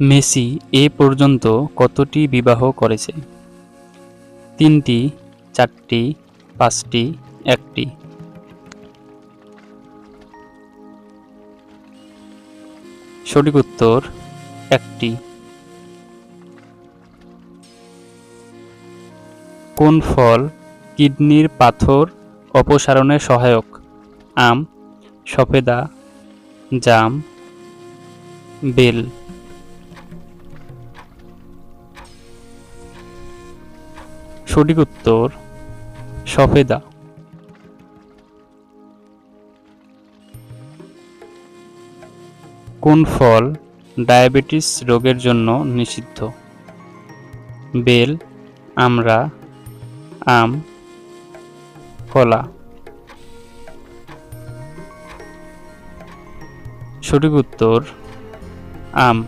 Messi এ পর্যন্ত কতটি বিবাহ করেছে? তিনটি, চারটি, পাঁচটি, একটি। সঠিক উত্তর, একটি। কোন ফল কিডনির পাথর অপসারণে সহায়ক? আম, সফেদা, জাম, বেল। সঠিক উত্তর সফেদা। কোন ফল ডায়াবেটিস রোগের জন্য নিষিদ্ধ? বেল, আমড়া, আম, কলা। সঠিক উত্তর, আম।